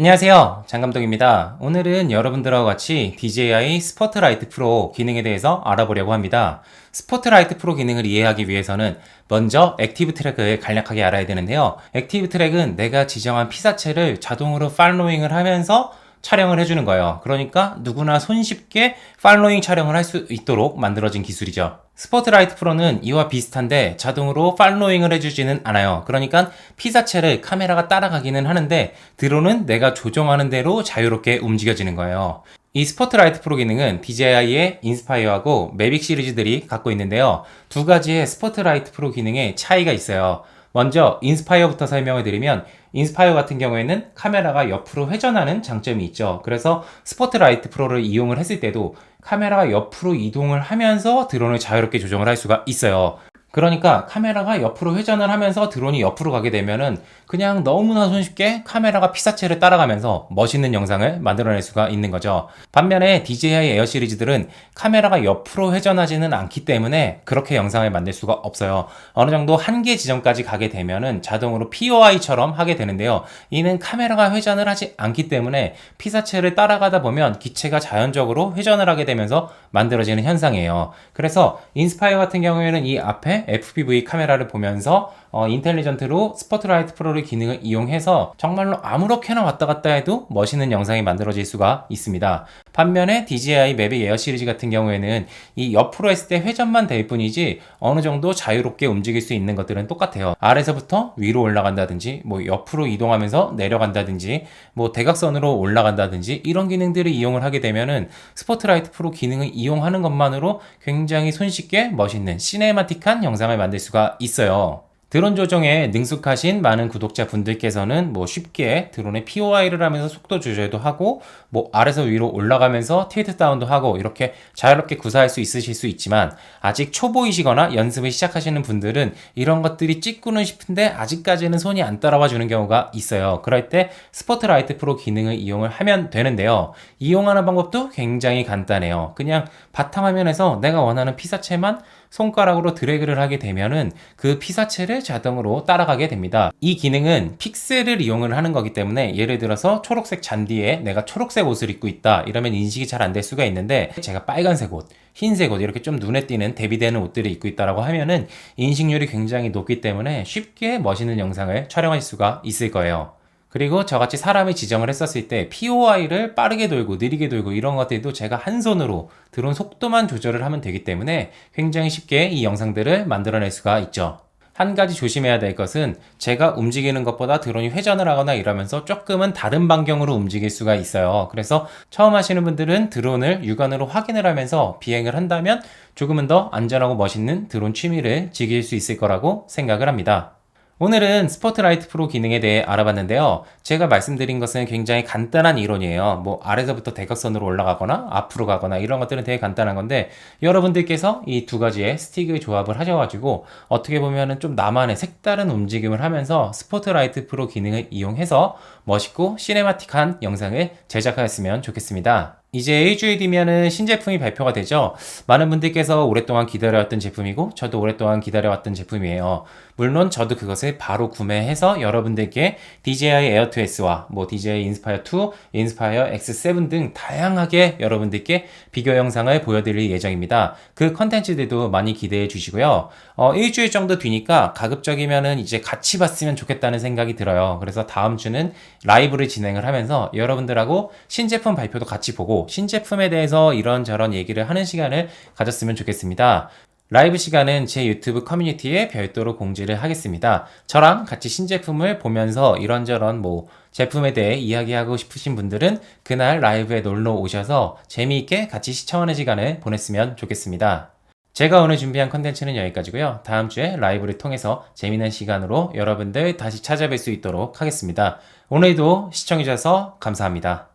안녕하세요. 장감독입니다. 오늘은 여러분들하고 같이 DJI 스포트라이트 프로 기능에 대해서 알아보려고 합니다. 스포트라이트 프로 기능을 이해하기 위해서는 먼저 액티브 트랙을 간략하게 알아야 되는데요. 액티브 트랙은 내가 지정한 피사체를 자동으로 팔로잉을 하면서 촬영을 해주는 거예요. 그러니까 누구나 손쉽게 팔로잉 촬영을 할 수 있도록 만들어진 기술이죠. 스포트라이트 프로는 이와 비슷한데 자동으로 팔로잉을 해주지는 않아요. 그러니까 피사체를 카메라가 따라가기는 하는데 드론은 내가 조정하는 대로 자유롭게 움직여지는 거예요. 이 스포트라이트 프로 기능은 DJI의 인스파이어하고 매빅 시리즈들이 갖고 있는데요. 두 가지의 스포트라이트 프로 기능의 차이가 있어요. 먼저 인스파이어부터 설명을 드리면 인스파이어 같은 경우에는 카메라가 옆으로 회전하는 장점이 있죠. 그래서 스포트라이트 프로를 이용을 했을 때도 카메라가 옆으로 이동을 하면서 드론을 자유롭게 조정을 할 수가 있어요. 그러니까 카메라가 옆으로 회전을 하면서 드론이 옆으로 가게 되면은 그냥 너무나 손쉽게 카메라가 피사체를 따라가면서 멋있는 영상을 만들어낼 수가 있는 거죠. 반면에 DJI 에어 시리즈들은 카메라가 옆으로 회전하지는 않기 때문에 그렇게 영상을 만들 수가 없어요. 어느 정도 한계 지점까지 가게 되면은 자동으로 POI처럼 하게 되는데요. 이는 카메라가 회전을 하지 않기 때문에 피사체를 따라가다 보면 기체가 자연적으로 회전을 하게 되면서 만들어지는 현상이에요. 그래서 인스파이어 같은 경우에는 이 앞에 FPV 카메라를 보면서 어, 인텔리전트로 스포트라이트 프로를 기능을 이용해서 정말로 아무렇게나 왔다 갔다 해도 멋있는 영상이 만들어질 수가 있습니다. 반면에 DJI 매빅 에어 시리즈 같은 경우에는 이 옆으로 했을 때 회전만 될 뿐이지 어느 정도 자유롭게 움직일 수 있는 것들은 똑같아요. 아래서부터 위로 올라간다든지 뭐 옆으로 이동하면서 내려간다든지 뭐 대각선으로 올라간다든지 이런 기능들을 이용을 하게 되면은 스포트라이트 프로 기능을 이용하는 것만으로 굉장히 손쉽게 멋있는 시네마틱한 영상을 만들 수가 있어요. 드론 조정에 능숙하신 많은 구독자 분들께서는 뭐 쉽게 드론의 POI를 하면서 속도 조절도 하고 뭐 아래서 위로 올라가면서 틸트 다운도 하고 이렇게 자유롭게 구사할 수 있으실 수 있지만 아직 초보이시거나 연습을 시작하시는 분들은 이런 것들이 찍고는 싶은데 아직까지는 손이 안 따라와 주는 경우가 있어요. 그럴 때 스포트라이트 프로 기능을 이용을 하면 되는데요. 이용하는 방법도 굉장히 간단해요. 그냥 바탕화면에서 내가 원하는 피사체만 손가락으로 드래그를 하게 되면은 그 피사체를 자동으로 따라가게 됩니다. 이 기능은 픽셀을 이용을 하는 거기 때문에 예를 들어서 초록색 잔디에 내가 초록색 옷을 입고 있다 이러면 인식이 잘 안 될 수가 있는데 제가 빨간색 옷, 흰색 옷 이렇게 좀 눈에 띄는 대비되는 옷들을 입고 있다라고 하면은 인식률이 굉장히 높기 때문에 쉽게 멋있는 영상을 촬영할 수가 있을 거예요. 그리고 저같이 사람이 지정을 했었을 때 POI를 빠르게 돌고 느리게 돌고 이런 것들도 제가 한 손으로 드론 속도만 조절을 하면 되기 때문에 굉장히 쉽게 이 영상들을 만들어낼 수가 있죠. 한 가지 조심해야 될 것은 제가 움직이는 것보다 드론이 회전을 하거나 이러면서 조금은 다른 반경으로 움직일 수가 있어요. 그래서 처음 하시는 분들은 드론을 육안으로 확인을 하면서 비행을 한다면 조금은 더 안전하고 멋있는 드론 취미를 즐길 수 있을 거라고 생각을 합니다. 오늘은 스포트라이트 프로 기능에 대해 알아봤는데요. 제가 말씀드린 것은 굉장히 간단한 이론이에요. 뭐 아래서부터 대각선으로 올라가거나 앞으로 가거나 이런 것들은 되게 간단한 건데 여러분들께서 이 두 가지의 스틱을 조합을 하셔가지고 어떻게 보면은 좀 나만의 색다른 움직임을 하면서 스포트라이트 프로 기능을 이용해서 멋있고 시네마틱한 영상을 제작하였으면 좋겠습니다. 이제 일주일 뒤면은 신제품이 발표가 되죠. 많은 분들께서 오랫동안 기다려왔던 제품이고, 저도 오랫동안 기다려왔던 제품이에요. 물론 저도 그것을 바로 구매해서 여러분들께 DJI Air 2S와 뭐 DJI Inspire 2, Inspire X7 등 다양하게 여러분들께 비교 영상을 보여드릴 예정입니다. 그 컨텐츠들도 많이 기대해 주시고요. 어, 일주일 정도 뒤니까 가급적이면은 이제 같이 봤으면 좋겠다는 생각이 들어요. 그래서 다음 주는 라이브를 진행을 하면서 여러분들하고 신제품 발표도 같이 보고 신제품에 대해서 이런저런 얘기를 하는 시간을 가졌으면 좋겠습니다. 라이브 시간은 제 유튜브 커뮤니티에 별도로 공지를 하겠습니다. 저랑 같이 신제품을 보면서 이런저런 뭐 제품에 대해 이야기하고 싶으신 분들은 그날 라이브에 놀러 오셔서 재미있게 같이 시청하는 시간을 보냈으면 좋겠습니다. 제가 오늘 준비한 컨텐츠는 여기까지고요. 다음 주에 라이브를 통해서 재미있는 시간으로 여러분들 다시 찾아뵐 수 있도록 하겠습니다. 오늘도 시청해주셔서 감사합니다.